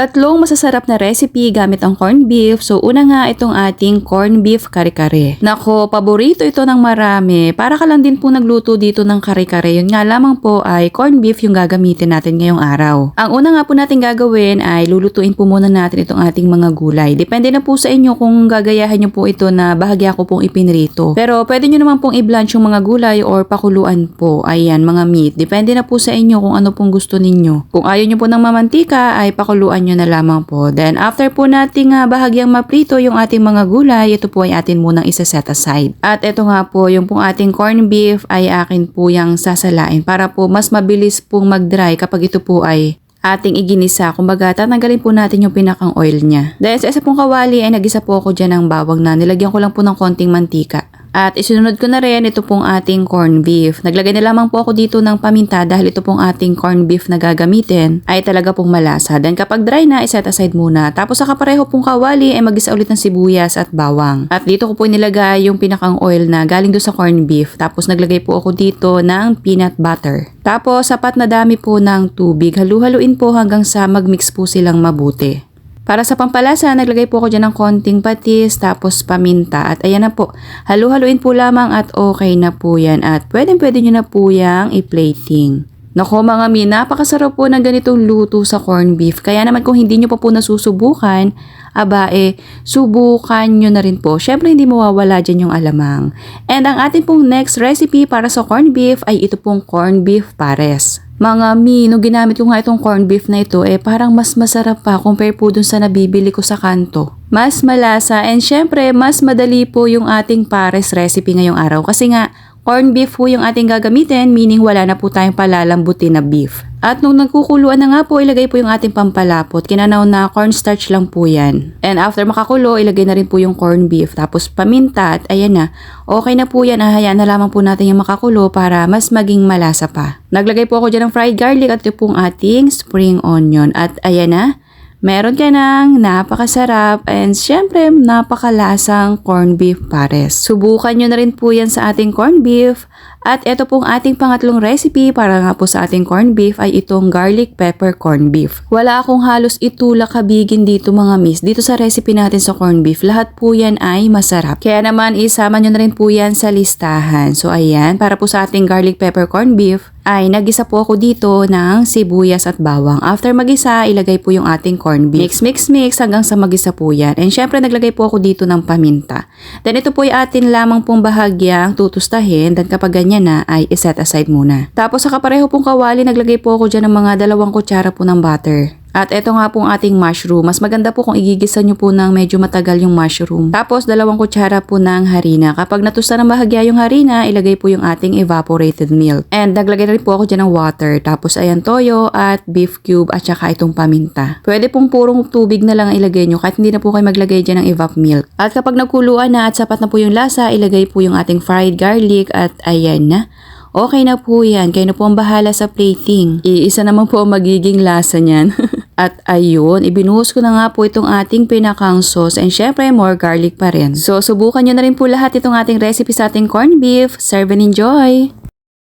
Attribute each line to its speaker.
Speaker 1: Tatlong masasarap na recipe gamit ang corned beef. So una nga itong ating corned beef kare-kare. Nako, paborito ito ng marami. Para ka lang din po nagluto dito ng kare-kare. Yun nga lamang po ay corned beef yung gagamitin natin ngayong araw. Ang una nga po natin gagawin ay lulutuin po muna natin itong ating mga gulay. Depende na po sa inyo kung gagayahan nyo po ito na bahagya ko pong ipinrito. Pero pwede nyo naman pong i-blanch yung mga gulay or pakuluan po. Ayan, mga meat. Depende na po sa inyo kung ano pong gusto ninyo. Kung ayaw nyo po ng mamantika ay pakuluan nyo na lamang po. Then after po nating uh, bahagyang maprito yung ating mga gulay, ito po ay atin munang isa-set aside. At ito nga po, yung pong ating corned beef ay akin po yung sasalain para po mas mabilis pong mag-dry kapag ito po ay ating iginisa. Kumbaga, tatanggalin po natin yung pinakang oil niya. Dahil sa isa pong kawali ay nagisa po ako dyan ng bawang na nilagyan ko lang po ng konting mantika. At isunod ko na rin ito pong ating corned beef. Naglagay na lamang po ako dito ng paminta dahil ito pong ating corned beef na gagamitin ay talaga pong malasa. Then kapag dry na, iset aside muna. Tapos sa kapareho pong kawali ay magisa ulit ng sibuyas at bawang. At dito ko po nilagay yung pinakang oil na galing doon sa corned beef. Tapos naglagay po ako dito ng peanut butter. Tapos sapat na dami po ng tubig. Halu-haluin po hanggang sa magmix po silang mabuti. Para sa pampalasa, naglagay po ako dyan ng konting patis, tapos paminta. At ayan na po, halu-haluin po lamang at okay na po yan. At pwede pwede nyo na po yung i-plating. Nako mga mi, napakasarap po ng ganitong luto sa corned beef. Kaya naman kung hindi nyo pa po nasusubukan, aba eh, subukan nyo na rin po. Siyempre hindi mawawala dyan yung alamang. And ang ating pong next recipe para sa corned beef ay ito pong corned beef pares. Mga mi, nung ginamit ko nga itong corned beef na ito, eh parang mas masarap pa compare po dun sa nabibili ko sa kanto. Mas malasa and syempre mas madali po yung ating pares recipe ngayong araw kasi nga corned beef po yung ating gagamitin meaning wala na po tayong palalambutin na beef. At nung nagkukuluan na nga po, ilagay po yung ating pampalapot. Kinanaw na cornstarch lang po yan. And after makakulo, ilagay na rin po yung corned beef. Tapos paminta at ayan na. Okay na po yan. Ahayaan na lamang po natin yung makakulo para mas maging malasa pa. Naglagay po ako dyan ng fried garlic at ito pong ating spring onion. At ayan na. Meron ka ng napakasarap and syempre napakalasang corned beef pares. Subukan nyo na rin po yan sa ating corned beef. At ito pong ating pangatlong recipe para nga po sa ating corned beef ay itong garlic pepper corned beef. Wala akong halos itulak kabigin dito mga miss. Dito sa recipe natin sa corned beef, lahat po yan ay masarap. Kaya naman isama nyo na rin po yan sa listahan. So ayan, para po sa ating garlic pepper corned beef, ay nagisa po ako dito ng sibuyas at bawang. After magisa, ilagay po yung ating corned beef. Mix, mix, mix hanggang sa magisa po yan. And syempre, naglagay po ako dito ng paminta. Then ito po yung atin lamang pong bahagyang tutustahin. Then kapag ganyan na, ay iset aside muna. Tapos sa kapareho pong kawali, naglagay po ako dyan ng mga dalawang kutsara po ng butter. At ito nga pong ating mushroom. Mas maganda po kung igigisa nyo po ng medyo matagal yung mushroom. Tapos dalawang kutsara po ng harina. Kapag natusta ng bahagya yung harina, ilagay po yung ating evaporated milk. And naglagay na rin po ako dyan ng water. Tapos ayan toyo at beef cube at saka itong paminta. Pwede pong purong tubig na lang ang ilagay nyo kahit hindi na po kayo maglagay dyan ng evap milk. At kapag nagkuluan na at sapat na po yung lasa, ilagay po yung ating fried garlic at ayan na. Okay na po yan. Kayo na po ang bahala sa plating. Iisa naman po ang magiging lasa niyan. At ayun, ibinuhos ko na nga po itong ating pinakang sauce and syempre more garlic pa rin. So subukan nyo na rin po lahat itong ating recipe sa ating corned beef. Serve and enjoy!